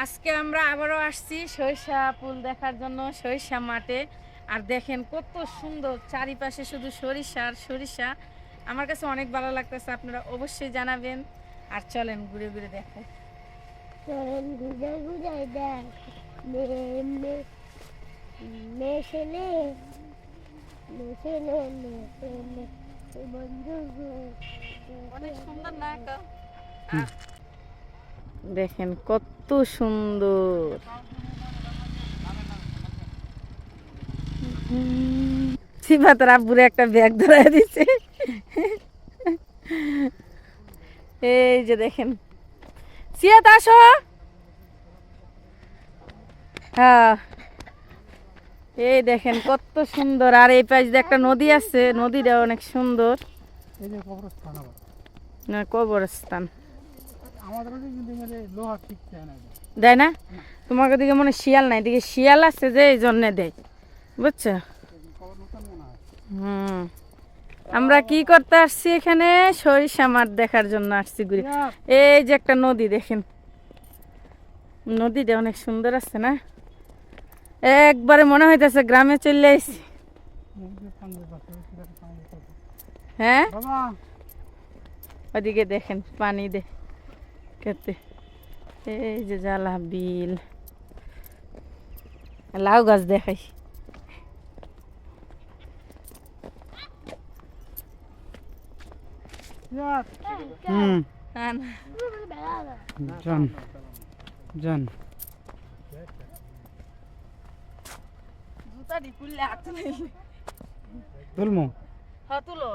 আজকে আমরা আবারও আসছি সরিষা ফুল দেখার জন্য সরিষা মাঠে। আর দেখেন কত সুন্দর চারিপাশে শুধু সরিষা আর সরিষা। আমার কাছে অনেক ভালো লাগতেছে আপনারা অবশ্যই জানাবেন। আর চলেন ঘুরে ঘুরে দেখাই চলেন ঘুরে ঘুরে দেখ বন্ধু অনেক সুন্দর না দেখেন কত সুন্দর। সিফাতের আব্বুরে একটা ব্যাগ ধরাই দিচ্ছে এই যে দেখেন। সিয়াত আসো। হ্যাঁ। এই দেখেন কত সুন্দর। আর এই পাশ দিয়ে একটা নদী আছে। নদীটা অনেক সুন্দর। কবরস্থান না কবরস্থান। দেয় না। না? দিকে মনে শিয়াল নাই দিকে শিয়াল আছে যে এই জন্যে দেয়। বুঝছ? হুম। আমরা কি করতে আসছি এখানে? সরিষা মাঠ দেখার জন্য আসছি ঘুরে। এই যে একটা নদী দেখেন। নদীটা অনেক সুন্দর আছে না? একবারে মনে হইতেছে গ্রামে চলে আছে। হ্যাঁ? ওদিকে দেখেন পানি দে। খেতে এই যে জ্বালা বিল লাউ গাছ দেখাই ইয়াত। হুম যান যান জুতাটি খুললে হাত দুলমু তুলো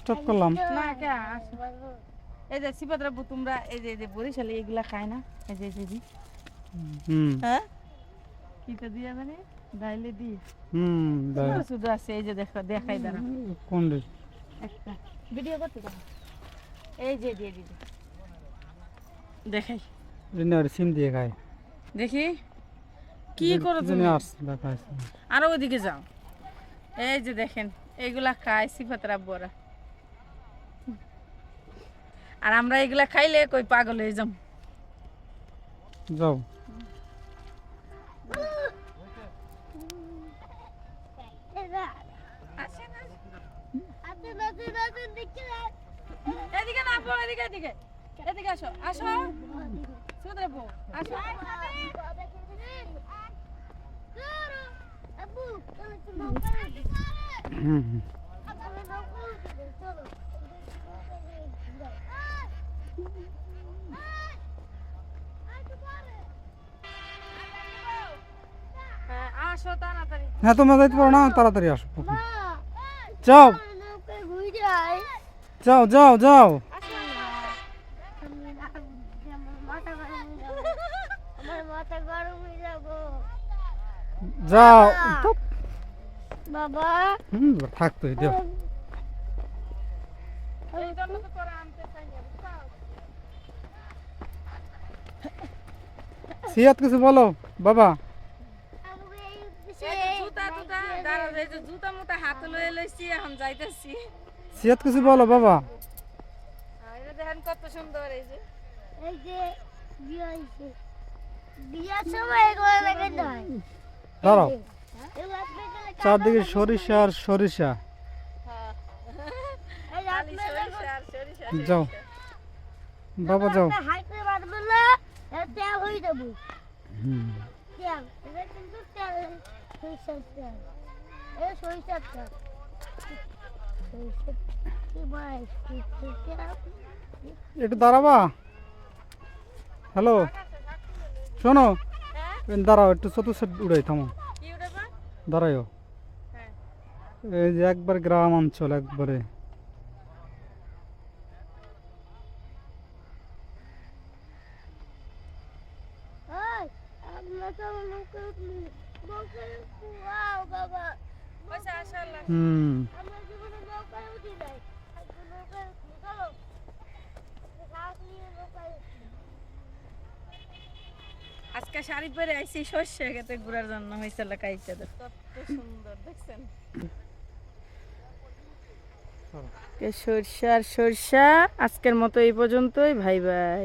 স্টপ করলাম। না কে এই যে সিপাত্রা তোমরা এই যে এই যে বরিশালে এগুলা খায় না? এই যে এই যে হুম। হ্যাঁ? কিটা দিয়া মানে? ডাইলে দি হুম শুধু আছে এই যে দেখো দেখাই দাঁড়া কোন রে একটা। ভিডিও করতে দাও। এই যে দিয়ে দিদি দেখাই। রিনার সিম দিয়ে খায়। দেখি। কি করো তুমি? আরও ওদিকে যাও। এই যে দেখেন এগুলা খায় সিফাতের আব্বুরা আর আমরা এগুলা খাইলে কই পাগল হয়ে যাম। যাও। এদিকে না আপু এদিকে এদিকে। এদিকে আসো আসো। আসো। হ্যাঁ তোমরা যাইতে পারো না তাড়াতাড়ি আসো। যাও। যাও যাও যাও আমার মাথা গরম হয়ে যাব যাও। বাবা। হুম থাকতো দেও? সিয়াত কিছু বলো বাবা। সিয়াত কিছু বলো বাবা। দেখেন কত সুন্দর এই যে। এই যে বিয়ে হয়েছে বিয়ের সময় এগুলো লাগে দাঁড়াও। চারদিকে সরিষা আর সরিষা। যাও। বাবা যাও। একটু দাঁড়াবা। হ্যালো শোনো। দাঁড়াও একটু চতুর্থ উড়াই থামো। কি দাঁড়াইও হ্যাঁ। এই যে একবার গ্রাম অঞ্চল একবারে। ওই আমরা আজকে শাড়ি পরে আইছি সর্ষে খেতে ঘুরার জন্য কাইতে তত সুন্দর দেখছেন? সরষা আর সরষা? আজকের মতো এই পর্যন্তই ভাই ভাই।